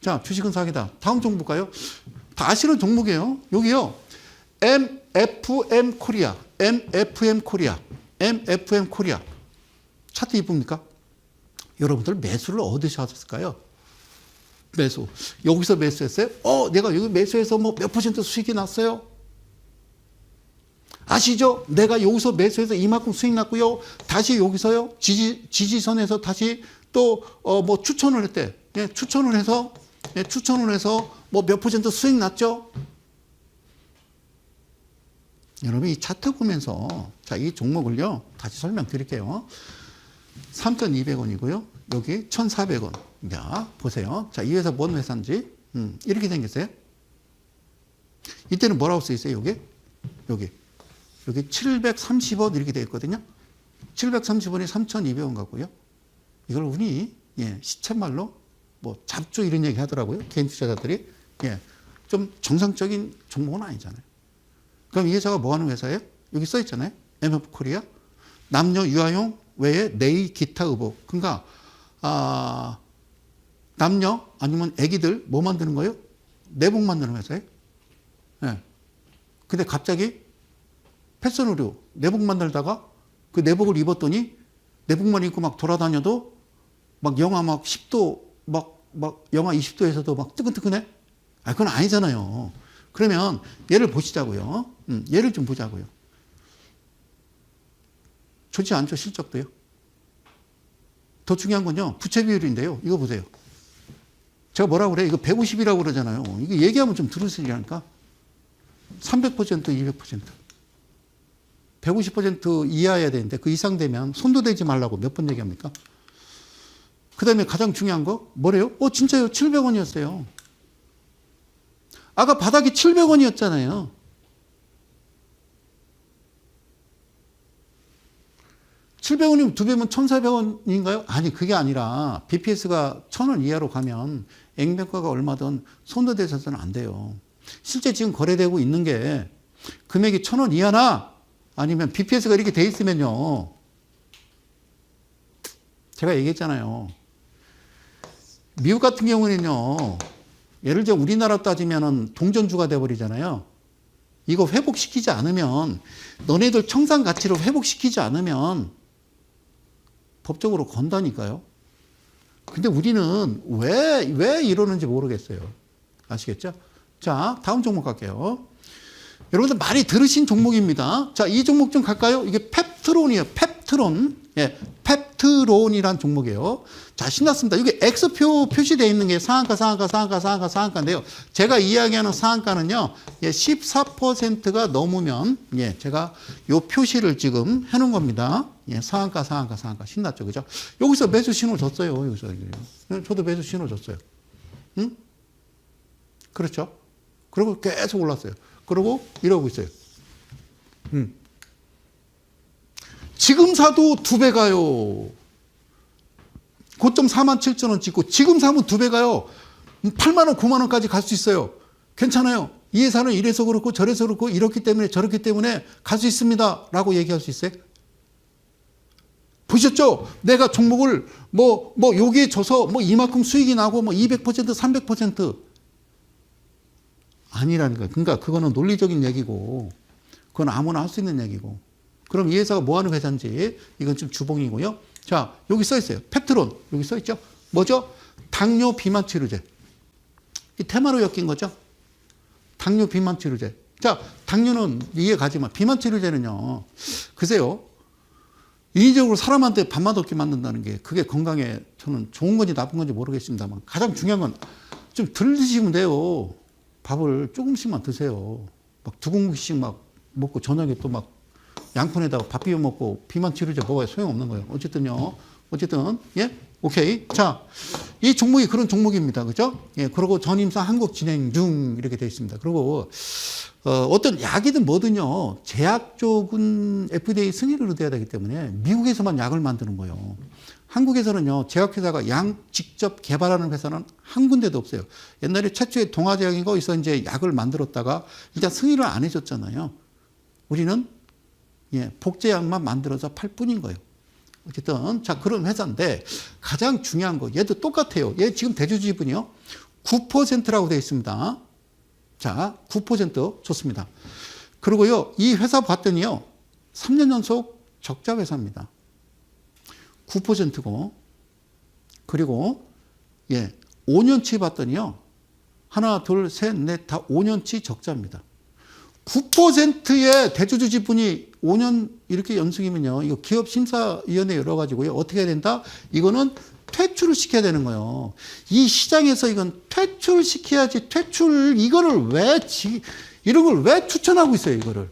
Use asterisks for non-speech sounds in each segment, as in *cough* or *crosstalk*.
자, 주식은 사기다. 다음 종목 볼까요? 다 아시는 종목이에요. 여기요. MFM 코리아. MFM 코리아. MFM 코리아. 차트 이쁩니까? 여러분들 매수를 어디서 하셨을까요? 매수. 여기서 매수했어요? 어, 내가 여기 매수해서 뭐 몇 퍼센트 수익이 났어요? 아시죠? 내가 여기서 매수해서 이만큼 수익 났고요. 다시 여기서요. 지지, 지지선에서 다시 또, 어, 뭐 추천을 했대. 예, 추천을 해서, 예, 추천을 해서 뭐 몇 퍼센트 수익 났죠? 여러분 이 차트 보면서 자, 이 종목을요. 다시 설명드릴게요. 3,200원이고요. 여기 1,400원. 자, 보세요. 자, 이 회사 뭔 회사인지. 음, 이렇게 생겼어요. 이때는 뭐라고 써 있어요, 여기? 여기. 여기 730원 이렇게 되어 있거든요. 730원이 3,200원 같고요. 이걸 우리 예, 시쳇말로 뭐 잡조 이런 얘기 하더라고요. 개인 투자자들이. 예. 좀 정상적인 종목은 아니잖아요. 그럼 이 회사가 뭐 하는 회사예요? 여기 써 있잖아요. MF 코리아. 남녀 유아용 외에 네이 기타 의복. 그러니까 아, 남녀 아니면 아기들 뭐 만드는 거예요? 내복 만드는 회사예요. 예. 근데 갑자기 패션 의류 내복 만들다가 그 내복을 입었더니 내복만 입고 막 돌아다녀도 막 영하 막 10도 막, 막 영하 20도에서도 막 뜨끈뜨끈해? 아, 그건 아니잖아요. 그러면 얘를 보시자고요. 음, 얘를 좀 보자고요. 좋지 않죠, 실적도요. 더 중요한 건요, 부채 비율인데요. 이거 보세요. 제가 뭐라고 그래? 이거 150이라고 그러잖아요. 이거 얘기하면 좀 들으시라니까. 300%, 200%. 150% 이하여야 되는데 그 이상 되면 손도 대지 말라고 몇 번 얘기합니까? 그 다음에 가장 중요한 거 뭐래요? 어 진짜요 700원이었어요. 아까 바닥이 700원이었잖아요. (700원이면) 두 배면 (1,400원인가요) 아니 그게 아니라 BPS가 (1,000원) 이하로 가면 액면가가 얼마든 손도 대서는 안 돼요 실제 지금 거래되고 있는 게 금액이 (1,000원) 이하나 아니면 BPS가 이렇게 돼 있으면요. 제가 얘기했잖아요. 미국 같은 경우는요. 예를 들어 우리나라 따지면은 동전주가 돼 버리잖아요. 이거 회복시키지 않으면 너네들 청산 가치를 회복시키지 않으면 법적으로 건다니까요. 근데 우리는 왜, 왜 이러는지 모르겠어요. 아시겠죠? 자, 다음 종목 갈게요. 여러분들 많이 들으신 종목입니다. 자, 이 종목 좀 갈까요? 이게 펩트론이에요. 펩 트론. 예, 펩트론이란 종목이에요. 자, 신났습니다. 여기 X표 표시되어 있는 게 상한가, 상한가, 상한가, 상한가, 상한가인데요. 제가 이야기하는 상한가는요, 예, 14%가 넘으면, 예, 제가 요 표시를 지금 해놓은 겁니다. 예, 상한가, 상한가, 상한가. 신났죠. 그죠? 여기서 매수 신호 줬어요. 여기서. 저도 매수 신호 줬어요. 응? 그렇죠? 그리고 계속 올랐어요. 그러고 이러고 있어요. 음. 지금 사도 두 배 가요. 고점 4만 7천 원 찍고 지금 사면 두 배 가요. 8만 원, 9만 원까지 갈 수 있어요. 괜찮아요. 이 회사는 이래서 그렇고 저래서 그렇고 이렇기 때문에 저렇기 때문에 갈 수 있습니다. 라고 얘기할 수 있어요. 보셨죠? 내가 종목을 뭐, 뭐, 여기에 줘서 뭐 이만큼 수익이 나고 뭐 200%, 300% 아니라는 거예요. 그러니까 그거는 논리적인 얘기고, 그건 아무나 할 수 있는 얘기고. 그럼 이 회사가 뭐 하는 회사인지, 이건 좀 주봉이고요. 자, 여기 써 있어요. 펩트론. 여기 써 있죠? 뭐죠? 당뇨 비만 치료제. 이 테마로 엮인 거죠? 당뇨 비만 치료제. 자, 당뇨는 이해 가지만, 비만 치료제는요, 글쎄요. 인위적으로 사람한테 밥맛 없게 만든다는 게 그게 건강에 저는 좋은 건지 나쁜 건지 모르겠습니다만 가장 중요한 건 좀 덜 드시면 돼요. 밥을 조금씩만 드세요. 막 두 공기씩 막 먹고 저녁에 또 막 양푼에다가 밥 비벼 먹고 비만 치료제 먹어야 소용없는 거예요. 어쨌든요. 어쨌든 예 오케이 자이 종목이 그런 종목입니다. 그죠? 예 그리고 전임사 한국 진행 중 이렇게 되어 있습니다. 그리고 어, 어떤 약이든 뭐든요 제약 쪽은 FDA 승인을 얻어야 되기 때문에 미국에서만 약을 만드는 거예요. 한국에서는요 제약회사가 양 직접 개발하는 회사는 한 군데도 없어요. 옛날에 최초의 동아제약인 거기서 이제 약을 만들었다가 일단 승인을 안 해줬잖아요. 우리는 예, 복제약만 만들어서 팔 뿐인 거예요. 어쨌든 자 그런 회사인데 가장 중요한 거 얘도 똑같아요. 얘 지금 대주주분이요 9%라고 되어 있습니다. 자, 9% 좋습니다. 그리고요, 이 회사 봤더니요, 3년 연속 적자 회사입니다. 9%고, 그리고, 예, 5년치 봤더니요, 하나, 둘, 셋, 넷, 다 5년치 적자입니다. 9%의 대주주 지분이 5년 이렇게 연승이면요, 이거 기업 심사위원회 열어가지고요, 어떻게 해야 된다? 이거는 퇴출을 시켜야 되는 거예요. 이 시장에서 이건 퇴출 시켜야지 퇴출 이거를 왜 지, 이런 걸 왜 추천하고 있어요 이거를.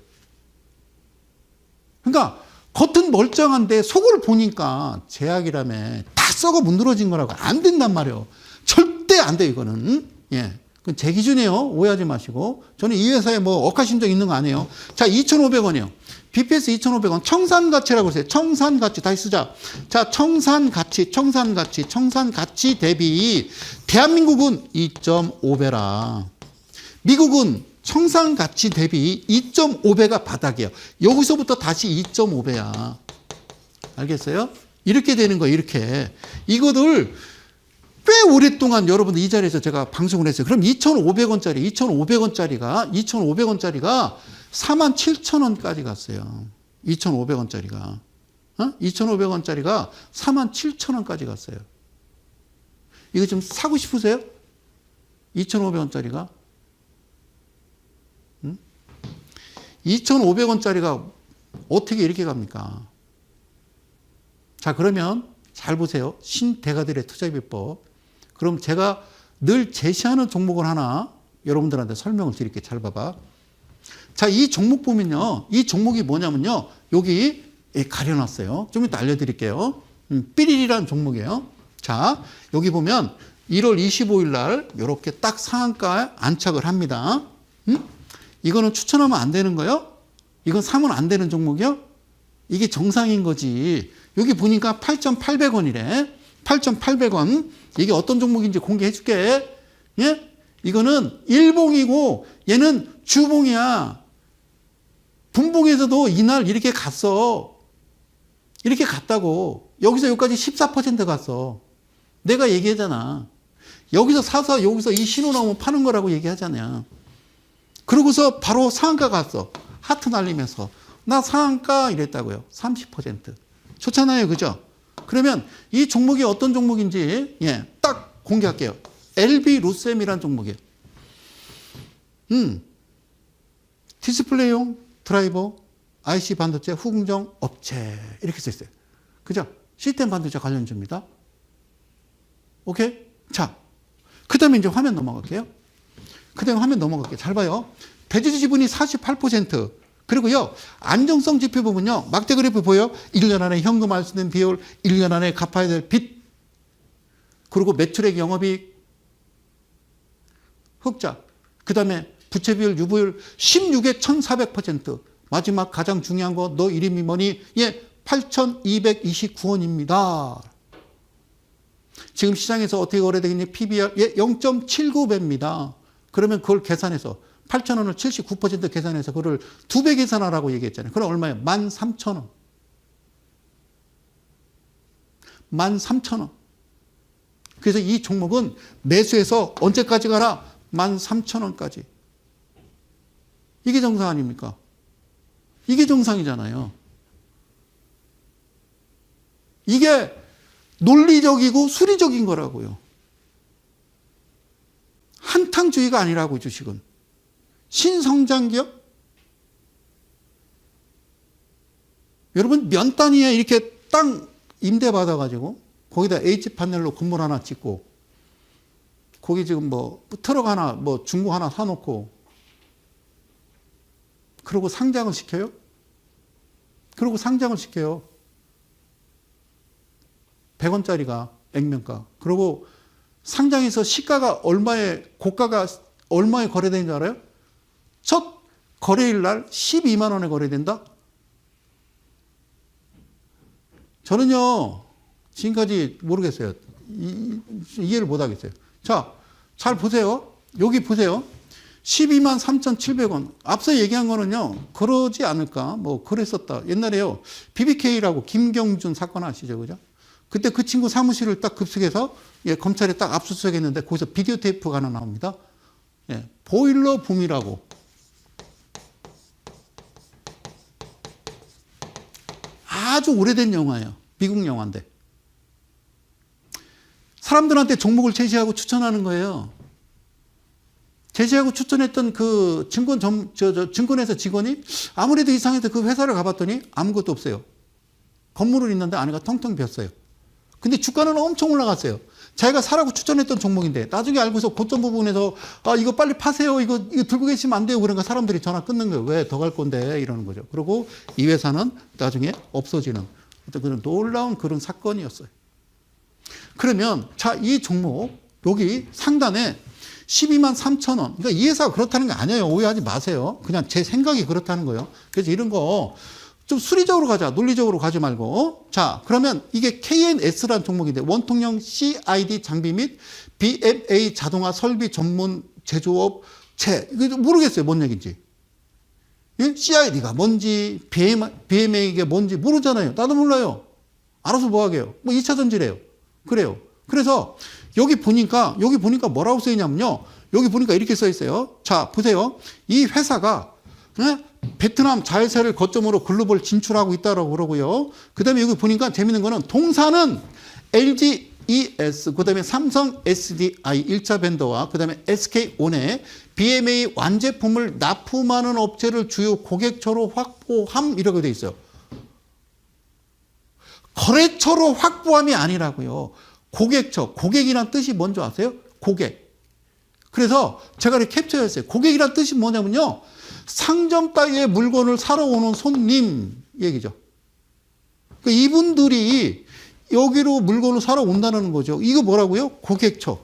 그러니까 겉은 멀쩡한데 속을 보니까 제약이라며 다 썩어 문드러진 거라고 안 된단 말이에요. 절대 안 돼 이거는. 예. 제 기준이에요. 오해하지 마시고. 저는 이 회사에 뭐 억하심정 있는 거 아니에요. 자, 2,500원이요. BPS 2,500원. 청산가치라고 했어요. 청산가치. 다시 쓰자. 자, 청산가치, 청산가치, 청산가치 대비 대한민국은 2.5배라. 미국은 청산가치 대비 2.5배가 바닥이에요. 여기서부터 다시 2.5배야. 알겠어요? 이렇게 되는 거예요. 이렇게. 이거를 꽤 오랫동안 여러분들 이 자리에서 제가 방송을 했어요. 그럼 2,500원짜리, 2,500원짜리가, 2,500원짜리가 47,000원까지 갔어요. 2,500원짜리가. 어? 2,500원짜리가 47,000원까지 갔어요. 이거 좀 사고 싶으세요? 2,500원짜리가? 응? 2,500원짜리가 어떻게 이렇게 갑니까? 자, 그러면 잘 보세요. 신대가들의 투자 비법. 그럼 제가 늘 제시하는 종목을 하나 여러분들한테 설명을 드릴게요. 잘 봐봐. 자, 이 종목 보면요. 이 종목이 뭐냐면요. 여기 예, 가려놨어요. 좀 이따 알려드릴게요. 음, 삐리리라는 종목이에요. 자, 여기 보면 1월 25일 날 이렇게 딱 상한가에 안착을 합니다. 음? 이거는 추천하면 안 되는 거요? 이건 사면 안 되는 종목이요? 이게 정상인 거지. 여기 보니까 8,800원이래. 8,800원. 이게 어떤 종목인지 공개해 줄게. 예? 이거는 일봉이고 얘는 주봉이야. 분봉에서도 이날 이렇게 갔어. 이렇게 갔다고. 여기서 여기까지 14% 갔어. 내가 얘기하잖아. 여기서 사서 여기서 이 신호 나오면 파는 거라고 얘기하잖아. 그러고서 바로 상한가 갔어. 하트 날리면서. 나 상한가 이랬다고요. 30%. 좋잖아요. 그죠? 그러면 이 종목이 어떤 종목인지, 예, 딱 공개할게요. LB 루셈이라는 종목이에요. 음. 디스플레이용 드라이버, IC 반도체 후궁정 업체. 이렇게 써 있어요. 그죠? 시스템 반도체 관련주입니다. 오케이? 자. 그 다음에 이제 화면 넘어갈게요. 그 다음에 화면 넘어갈게요. 잘 봐요. 대주주 지분이 48%. 그리고요, 안정성 지표 보면요, 막대 그래프 보여? 1년 안에 현금 할 수 있는 비율, 1년 안에 갚아야 될 빚, 그리고 매출액 영업이익, 흑자, 그 다음에 부채 비율, 유보율 16에 1400%. 마지막 가장 중요한 거, 너 이름이 뭐니? 예, 8229원입니다. 지금 시장에서 어떻게 거래되겠니? PBR, 예, 0.79배입니다. 그러면 그걸 계산해서 8,000원을 79% 계산해서 그걸 두 배 계산하라고 얘기했잖아요. 그럼 얼마예요? 13,000원. 13,000원. 그래서 이 종목은 매수해서 언제까지 가라? 13,000원까지. 이게 정상 아닙니까? 이게 정상이잖아요. 이게 논리적이고 수리적인 거라고요. 한탕주의가 아니라고 주식은. 신성장 기업? 여러분 면 단위에 이렇게 땅 임대 받아가지고 거기다 H 판넬로 건물 하나 짓고 거기 지금 뭐 트럭 하나 뭐 중고 하나 사놓고 그러고 상장을 시켜요? 그러고 상장을 시켜요. 100원짜리가 액면가. 그리고 상장에서 시가가 얼마에 고가가 얼마에 거래되는 줄 알아요? 첫 거래일 날 12만 원에 거래된다? 저는요, 지금까지 모르겠어요. 이, 이해를 못 하겠어요. 자, 잘 보세요. 여기 보세요. 12만 3,700원. 앞서 얘기한 거는요, 그러지 않을까? 뭐, 그랬었다. 옛날에요, BBK라고 김경준 사건 아시죠? 그죠? 그때 그 친구 사무실을 딱 급습해서 예, 검찰에 딱 압수수색 했는데 거기서 비디오 테이프가 하나 나옵니다. 예, 보일러 붐이라고. 아주 오래된 영화예요. 미국 영화인데. 사람들한테 종목을 제시하고 추천하는 거예요. 제시하고 추천했던 그 증권 점, 저, 저 증권회사 직원이 아무래도 이상해서 그 회사를 가봤더니 아무것도 없어요. 건물은 있는데 안에가 텅텅 비었어요. 근데 주가는 엄청 올라갔어요. 자기가 사라고 추천했던 종목인데 나중에 알고서 고점 부분에서 아 이거 빨리 파세요. 이거 이거 들고 계시면 안 돼요. 그러니까 사람들이 전화 끊는 거예요. 왜 더 갈 건데 이러는 거죠. 그리고 이 회사는 나중에 없어지는 어떤 그런 놀라운 그런 사건이었어요. 그러면 자 이 종목 여기 상단에 12만 3천 원. 그러니까 이 회사가 그렇다는 게 아니에요. 오해하지 마세요. 그냥 제 생각이 그렇다는 거예요. 그래서 이런 거 좀 수리적으로 가자. 논리적으로 가지 말고. 자, 그러면 이게 KNS라는 종목인데 원통형 CID 장비 및 BMA 자동화 설비 전문 제조업 체. 이거 모르겠어요. 뭔 얘기인지. 예? CID가 뭔지, BM, BMA가 뭔지 모르잖아요. 나도 몰라요. 알아서 뭐 하게요? 뭐 2차 전지래요. 그래요. 그래서 여기 보니까, 여기 보니까 뭐라고 써 있냐면요. 여기 보니까 이렇게 써 있어요. 자, 보세요. 이 회사가, 예? 베트남 자회사를 거점으로 글로벌 진출하고 있다라고 그러고요. 그 다음에 여기 보니까 재밌는 거는 동사는 LG ES, 그 다음에 삼성 SDI 1차 벤더와 그 다음에 SK온의 BMA 완제품을 납품하는 업체를 주요 고객처로 확보함 이라고 돼 있어요. 거래처로 확보함이 아니라고요. 고객처, 고객이란 뜻이 뭔지 아세요? 고객. 그래서 제가 이렇게 캡처했어요. 고객이란 뜻이 뭐냐면요. 상점 따위의 물건을 사러 오는 손님 얘기죠. 그러니까 이분들이 여기로 물건을 사러 온다는 거죠. 이거 뭐라고요? 고객처.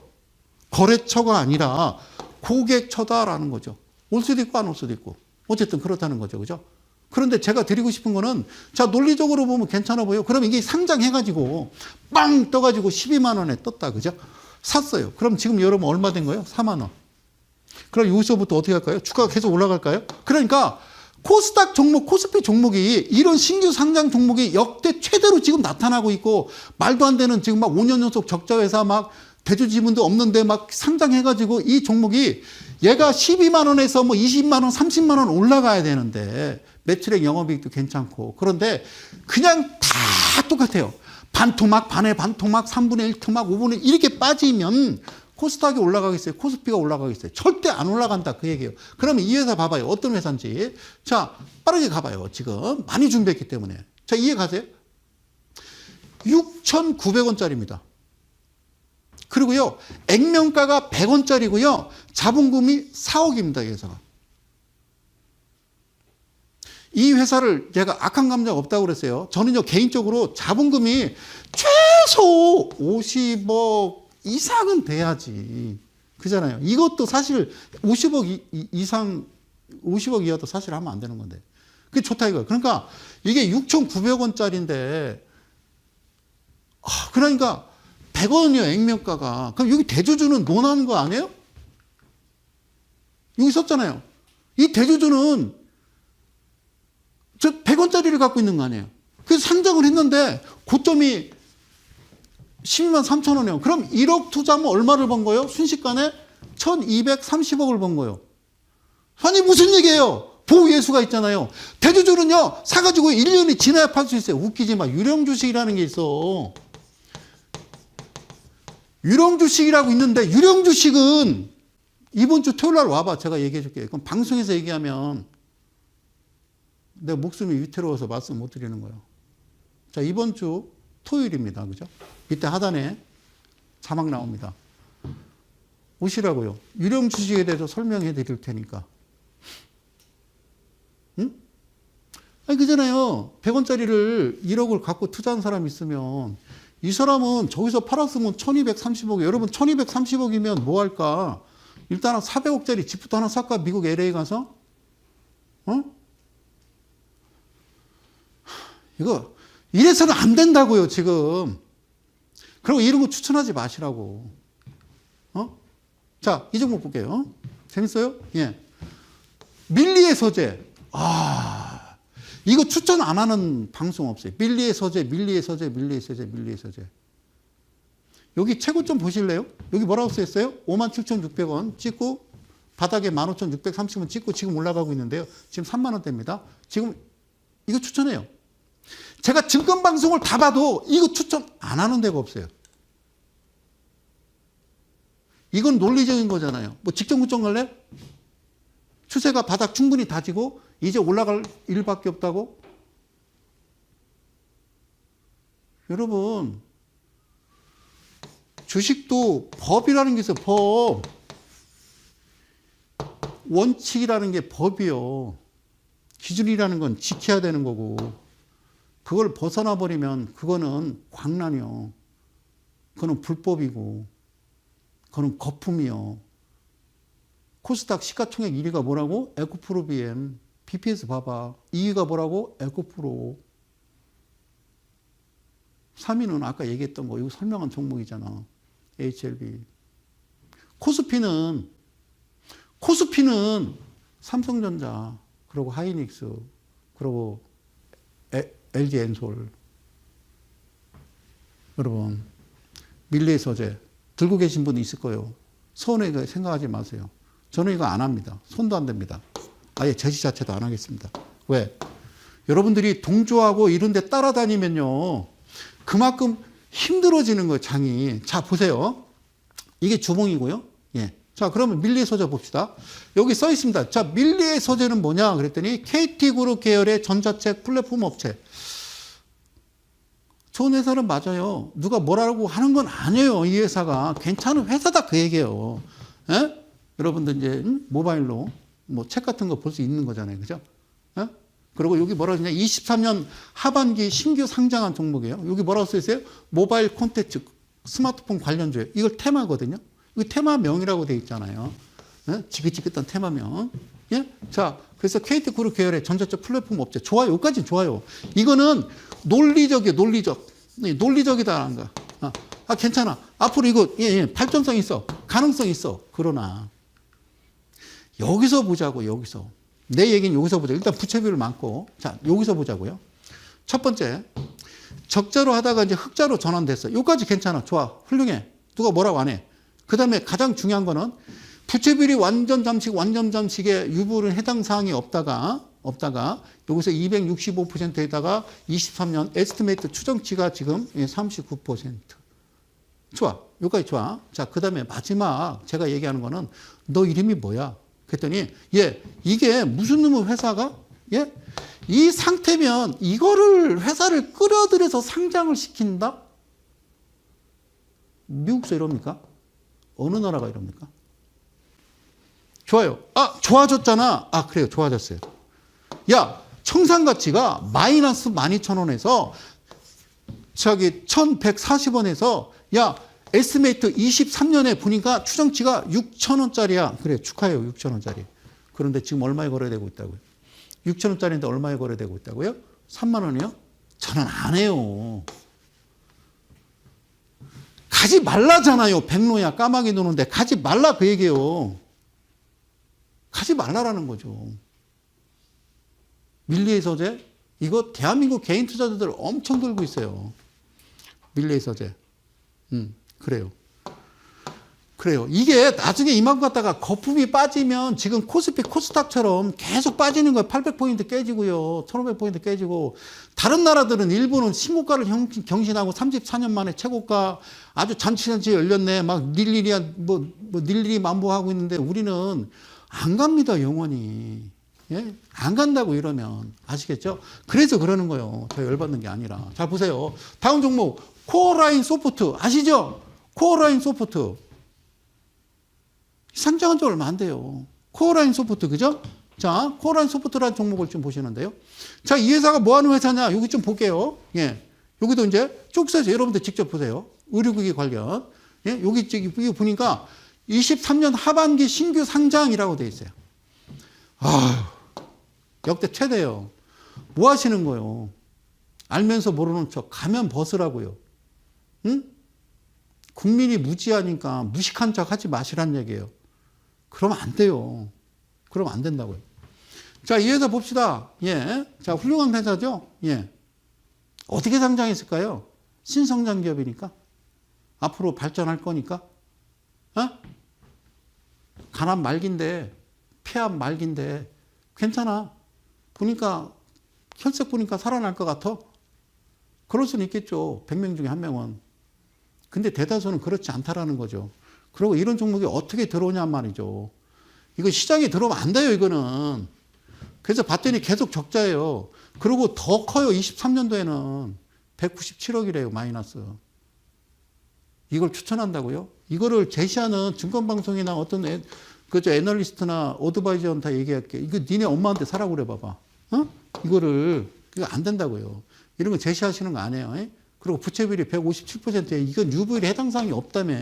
거래처가 아니라 고객처다라는 거죠. 올 수도 있고 안 올 수도 있고. 어쨌든 그렇다는 거죠. 그죠? 그런데 제가 드리고 싶은 거는 자, 논리적으로 보면 괜찮아 보여. 그럼 이게 상장해가지고 빵 떠가지고 12만 원에 떴다. 그죠? 샀어요. 그럼 지금 여러분 얼마 된 거예요? 4만 원. 그럼 여기서부터 어떻게 할까요? 주가가 계속 올라갈까요? 그러니까 코스닥 종목, 코스피 종목이 이런 신규 상장 종목이 역대 최대로 지금 나타나고 있고 말도 안 되는 지금 막 5년 연속 적자 회사 막 대주 지분도 없는데 막 상장해가지고 이 종목이 얘가 12만 원에서 뭐 20만 원, 30만 원 올라가야 되는데 매출액 영업이익도 괜찮고 그런데 그냥 다 똑같아요. 반 토막, 반에 반토막, 3분의 1 토막, 5분의 1 이렇게 빠지면 코스닥이 올라가겠어요? 코스피가 올라가겠어요? 절대 안 올라간다 그 얘기예요. 그러면 이 회사 봐봐요. 어떤 회사인지. 자, 빠르게 가봐요. 지금 많이 준비했기 때문에. 자, 이해 가세요? 6,900원짜리입니다. 그리고요, 액면가가 100원짜리고요, 자본금이 4억입니다, 이 회사가. 이 회사를 제가 악한 감정 없다고 그랬어요. 저는요, 개인적으로 자본금이 최소 50억 이상은 돼야지. 그잖아요. 이것도 사실 50억 이, 이- 이상, 50억 이하도 사실 하면 안 되는 건데. 그게 좋다 이거예요. 그러니까 이게 6,900원짜리인데, 아, 그러니까 100원이요, 액면가가. 그럼 여기 대주주는 논하는 거 아니에요? 여기 썼잖아요. 이 대주주는 저 100원짜리를 갖고 있는 거 아니에요? 그래서 상장을 했는데 고점이 12만 3천 원이요. 그럼 1억 투자하면 얼마를 번 거예요? 순식간에 1230억을 번 거예요. 아니 무슨 얘기예요? 보호예수가 있잖아요. 대주주는요. 사가지고 1년이 지나야 팔 수 있어요. 웃기지 마. 유령 주식이라는 게 있어. 유령 주식이라고 있는데 유령 주식은 이번 주 토요일 날 와봐. 제가 얘기해 줄게요. 그럼 방송에서 얘기하면 내 목숨이 위태로워서 말씀 못 드리는 거예요. 자, 이번 주 토요일입니다. 그죠? 밑에 하단에 자막 나옵니다. 오시라고요. 유령 주식에 대해서 설명해 드릴 테니까. 응? 아니, 그잖아요. 100원짜리를 1억을 갖고 투자한 사람 있으면 이 사람은 저기서 팔았으면 1230억, 여러분 1230억이면 뭐 할까? 일단 400억짜리 집부터 하나 살까? 미국 LA 가서? 어? 이거, 이래서는 안 된다고요, 지금. 그리고 이런 거 추천하지 마시라고. 어? 자, 이 종목 볼게요. 재밌어요? 예. 밀리의 소재. 아, 이거 추천 안 하는 방송 없어요. 밀리의 서재, 밀리의 서재, 밀리의 서재, 밀리의 서재. 여기 최고점 보실래요? 여기 뭐라고 써있어요? 57,600원 찍고 바닥에 15,630원 찍고 지금 올라가고 있는데요. 지금 3만 원대입니다. 지금 이거 추천해요. 제가 증권 방송을 다 봐도 이거 추천 안 하는 데가 없어요. 이건 논리적인 거잖아요. 뭐 직전 구점 갈래? 추세가 바닥 충분히 다지고 이제 올라갈 일밖에 없다고? 여러분 주식도 법이라는 게 있어요. 법. 원칙이라는 게 법이요. 기준이라는 건 지켜야 되는 거고 그걸 벗어나 버리면 그거는 광란이요. 그거는 불법이고 그거는 거품이요. 코스닥 시가총액 1위가 뭐라고? 에코프로 BM. BPS 봐봐. 2위가 뭐라고? 에코프로. 3위는 아까 얘기했던 거, 이거 설명한 종목이잖아. HLB. 코스피는, 코스피는 삼성전자, 그리고 하이닉스, 그리고 LG 엔솔. 여러분, 밀레 소재 들고 계신 분이 있을 거예요. 이거 생각하지 마세요. 저는 이거 안 합니다. 손도 안 됩니다. 아예 제시 자체도 안 하겠습니다. 왜? 여러분들이 동조하고 이런 데 따라다니면요. 그만큼 힘들어지는 거예요, 장이. 자, 보세요. 이게 주봉이고요. 예. 자, 그러면 밀리의 소재 봅시다. 여기 써 있습니다. 자, 밀리의 소재는 뭐냐? 그랬더니 KT그룹 계열의 전자책 플랫폼 업체. 좋은 회사는 맞아요. 누가 뭐라고 하는 건 아니에요. 이 회사가. 괜찮은 회사다 그 얘기예요. 예? 여러분들 이제 음? 모바일로 뭐 책 같은 거 볼 수 있는 거잖아요. 그죠? 예? 그리고 여기 뭐라고 하냐 23년 하반기 신규 상장한 종목이에요. 여기 뭐라고 써 있어요? 모바일 콘텐츠 스마트폰 관련주예요. 이걸 테마거든요. 이거 테마명이라고 돼 있잖아요. 예? 지긋지긋한 테마명. 예? 자, 그래서 KT 그룹 계열의 전자적 플랫폼 업체 좋아요. 여기까지 좋아요. 이거는 논리적이에요. 논리적. 네, 논리적이다라는 거. 아, 아, 괜찮아. 앞으로 이거 예, 예, 발전성 있어. 가능성 있어. 그러나 여기서 보자고 여기서 내 얘기는 여기서 보자. 일단 부채비율 많고 자 여기서 보자고요. 첫 번째 적자로 하다가 이제 흑자로 전환됐어. 여기까지 괜찮아. 좋아. 훌륭해. 누가 뭐라고 안 해. 그 다음에 가장 중요한 거는 부채비율이 완전 잠식, 완전 잠식에 유불은 해당 사항이 없다가 없다가 여기서 265%에다가 23년 에스티메이트 추정치가 지금 39%. 좋아. 여기까지 좋아. 자, 그 다음에 마지막 제가 얘기하는 거는 너 이름이 뭐야? 그랬더니 예, 이게 무슨 놈의 회사가 예? 이 상태면 이거를 회사를 끌어들여서 상장을 시킨다? 미국서 이럽니까? 어느 나라가 이럽니까? 좋아요. 아, 좋아졌잖아. 아, 그래요. 좋아졌어요. 야, 청산 가치가 마이너스 12,000원에서 저기 1,140원에서 야, 에스메이트 23년에 보니까 추정치가 6,000원짜리야. 그래, 축하해요. 6,000원짜리. 그런데 지금 얼마에 거래되고 있다고요? 6,000원짜리인데 얼마에 거래되고 있다고요? 3만 원이요? 저는 안 해요. 가지 말라잖아요. 백로야 까마귀 노는데 가지 말라 그 얘기예요. 가지 말라라는 거죠. 밀리의 서재 이거 대한민국 개인 투자자들 엄청 들고 있어요. 밀리의 서재. 음, 그래요. 그래요. 이게 나중에 이만큼 갔다가 거품이 빠지면 지금 코스피 코스닥처럼 계속 빠지는 거예요. 800포인트 깨지고요. 1500포인트 깨지고. 다른 나라들은 일본은 신고가를 경신하고 34년 만에 최고가 아주 잔치잔치 열렸네. 막 닐리리야, 뭐, 뭐 닐리리 만보하고 있는데 우리는 안 갑니다, 영원히. 예? 안 간다고 이러면. 아시겠죠? 그래서 그러는 거예요. 저 열받는 게 아니라. 자, 보세요. 다음 종목. 코어라인 소프트. 아시죠? 코어라인 소프트. 상장한 지 얼마 안 돼요. 코어라인 소프트, 그죠? 자, 코어라인 소프트라는 종목을 좀 보시는데요. 자, 이 회사가 뭐 하는 회사냐? 여기 좀 볼게요. 예. 여기도 이제 쭉 써서 여러분들 직접 보세요. 의료기기 관련. 예. 여기, 저기, 보니까 23년 하반기 신규 상장이라고 돼 있어요. 아 역대 최대요. 뭐 하시는 거예요? 알면서 모르는 척 가면 벗으라고요. 응? 국민이 무지하니까 무식한 척 하지 마시란 얘기예요. 그러면 안 돼요. 그러면 안 된다고요. 자, 이 회사 봅시다. 예. 자, 훌륭한 회사죠? 예. 어떻게 상장했을까요? 신성장 기업이니까. 앞으로 발전할 거니까. 어? 간암 말기인데, 폐암 말기인데, 괜찮아. 보니까, 혈색 보니까 살아날 것 같아? 그럴 수는 있겠죠. 100명 중에 한 명은. 근데 대다수는 그렇지 않다라는 거죠. 그리고 이런 종목이 어떻게 들어오냐 말이죠. 이거 시장에 들어오면 안 돼요, 이거는. 그래서 봤더니 계속 적자예요. 그리고 더 커요, 23년도에는. 197억이래요, 마이너스. 이걸 추천한다고요? 이거를 제시하는 증권방송이나 어떤 애, 그저 애널리스트나 어드바이저는 다 얘기할게. 이거 니네 엄마한테 사라고 그래 봐봐. 어? 이거를, 이거 안 된다고요. 이런 거 제시하시는 거 아니에요. 에? 그리고 부채비율이 157%에 이건 유보율 해당 사항이 없다며.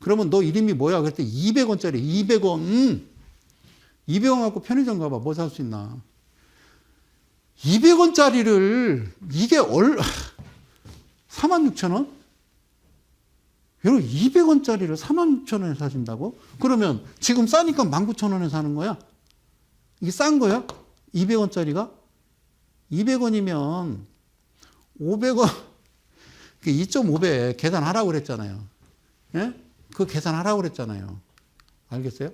그러면 너 이름이 뭐야? 그랬더니 200원짜리, 200원. 200원 갖고 편의점 가봐. 뭐 살 수 있나? 200원짜리를, 이게 얼, *laughs* 46,000원? 여러분, 200원짜리를 46,000원에 사신다고? 그러면 지금 싸니까 19,000원에 사는 거야? 이게 싼 거야? 200원짜리가? 200원이면 500원, 2.5배 계산하라고 그랬잖아요. 예? 그 계산하라고 그랬잖아요. 알겠어요?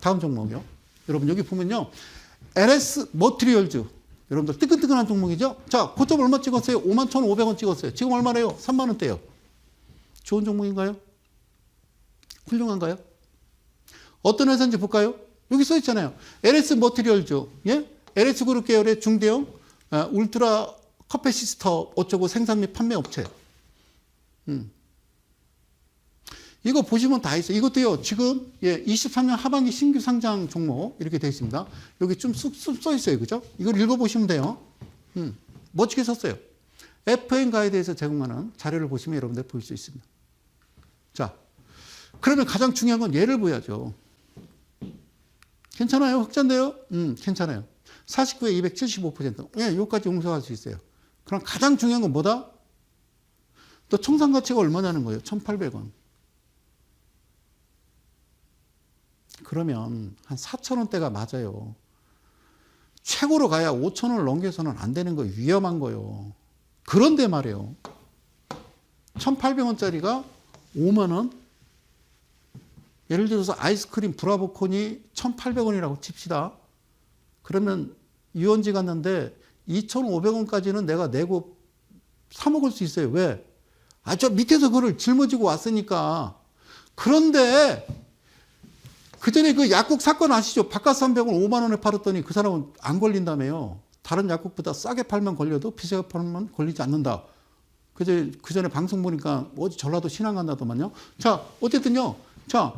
다음 종목이요. 여러분 여기 보면요. LS 머트리얼즈. 여러분들 뜨끈뜨끈한 종목이죠? 자, 고점 얼마 찍었어요? 51,500원 찍었어요. 지금 얼마래요? 3만 원대요. 좋은 종목인가요? 훌륭한가요? 어떤 회사인지 볼까요? 여기 써 있잖아요. LS 머트리얼즈. 예? LS 그룹 계열의 중대형 아, 울트라 커패시스터 어쩌고 생산 및 판매 업체. 음. 이거 보시면 다 있어요. 이것도요, 지금, 예, 23년 하반기 신규 상장 종목, 이렇게 되어 있습니다. 여기 좀 쑥 쑥 써 있어요. 그죠? 이걸 읽어보시면 돼요. 음, 멋지게 썼어요. FN 가이드에서 제공하는 자료를 보시면 여러분들 볼 수 있습니다. 자, 그러면 가장 중요한 건 얘를 보야죠. 괜찮아요? 흑자인데요? 음, 괜찮아요. 49에 275%. 예, 여기까지 용서할 수 있어요. 그럼 가장 중요한 건 뭐다? 또 청산 가치가 얼마냐는 거예요. 1,800원. 그러면 한 4,000원대가 맞아요. 최고로 가야 5,000원을 넘겨서는 안 되는 거예요. 위험한 거예요. 그런데 말이에요. 1,800원짜리가 5만 원? 예를 들어서 아이스크림 브라보콘이 1,800원이라고 칩시다. 그러면 유원지 갔는데 2,500원까지는 내가 내고 사 먹을 수 있어요. 왜? 아, 저 밑에서 그걸 짊어지고 왔으니까. 그런데 그 전에 그 약국 사건 아시죠? 바깥 300원 5만 원에 팔았더니 그 사람은 안 걸린다며요. 다른 약국보다 싸게 팔면 걸려도 비싸게 팔면 걸리지 않는다. 그제 그 전에 방송 보니까 어디 전라도 신안 간다더만요. 자, 어쨌든요. 자,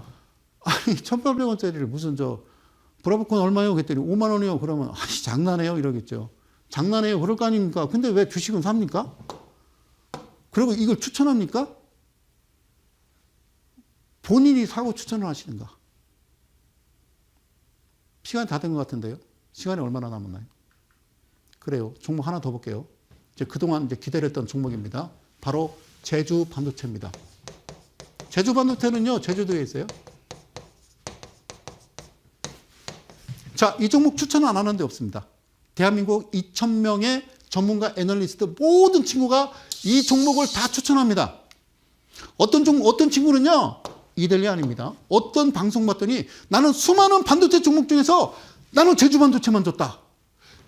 아니 *laughs* 1,800원짜리를 무슨 저 브라보콘 얼마요? 그랬더니 5만 원이요. 그러면 아씨 장난해요 이러겠죠. 장난해요. 그럴 거 아닙니까? 근데 왜 주식은 삽니까? 그리고 이걸 추천합니까? 본인이 사고 추천을 하시는가? 시간이 다된 것 같은데요. 시간이 얼마나 남았나요? 그래요. 종목 하나 더 볼게요. 이제 그동안 이제 기다렸던 종목입니다. 바로 제주 반도체입니다. 제주 반도체는요, 제주도에 있어요. 자, 이 종목 추천 안 하는 데 없습니다. 대한민국 2,000명의 전문가 애널리스트 모든 친구가 이 종목을 다 추천합니다. 어떤 종, 어떤 친구는요, 이델리 아닙니다. 어떤 방송 봤더니 나는 수많은 반도체 종목 중에서 나는 제주 반도체만 줬다.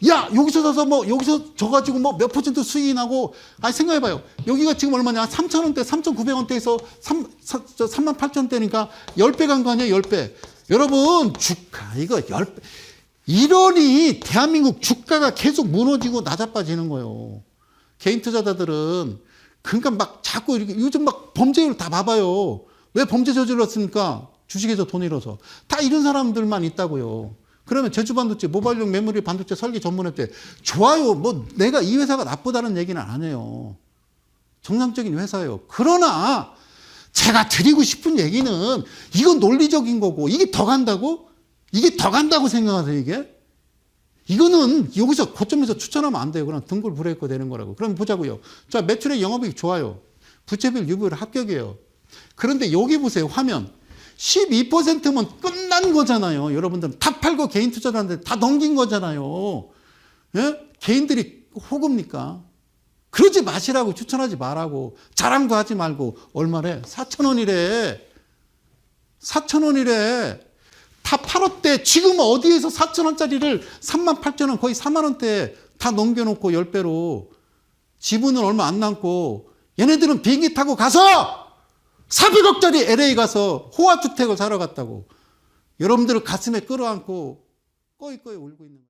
야, 여기서 사서 뭐, 여기서 져가지고 뭐 몇 퍼센트 수익이 나고, 아니, 생각해봐요. 여기가 지금 얼마냐? 3,000원대, 3,900원대에서 3, 3만 8천 원대니까 10배 간 거 아니에요? 10배. 여러분, 주가, 이거 10배. 이러니 대한민국 주가가 계속 무너지고 낮아빠지는 거예요. 개인 투자자들은 그러니까 막 자꾸 이렇게 요즘 막 범죄율 다 봐봐요. 왜 범죄 저질렀습니까? 주식에서 돈 잃어서. 다 이런 사람들만 있다고요. 그러면 제주 반도체, 모바일용 메모리 반도체 설계 전문업체 좋아요. 뭐 내가 이 회사가 나쁘다는 얘기는 안 해요. 정상적인 회사예요. 그러나 제가 드리고 싶은 얘기는 이건 논리적인 거고 이게 더 간다고? 이게 더 간다고 생각하세요, 이게? 이거는 여기서 고점에서 추천하면 안 돼요. 그냥 등골 브레이크 되는 거라고. 그럼 보자고요. 자, 매출의 영업이익 좋아요. 부채비율 유보율 합격이에요. 그런데 여기 보세요, 화면. 12%면 끝난 거잖아요. 여러분들은 다 팔고 개인 투자를 하는데 다 넘긴 거잖아요. 예? 개인들이 호구입니까? 그러지 마시라고 추천하지 말라고 자랑도 하지 말고 얼마래? 4천 원이래. 4천 원이래. 다 팔았대. 지금 어디에서 4천 원짜리를 3만 8천 원 거의 4만 원대 다 넘겨놓고 10배로 지분은 얼마 안 남고 얘네들은 비행기 타고 가서 400억짜리 LA 가서 호화주택을 사러 갔다고 여러분들을 가슴에 끌어안고 꺼이꺼이 울고 있는.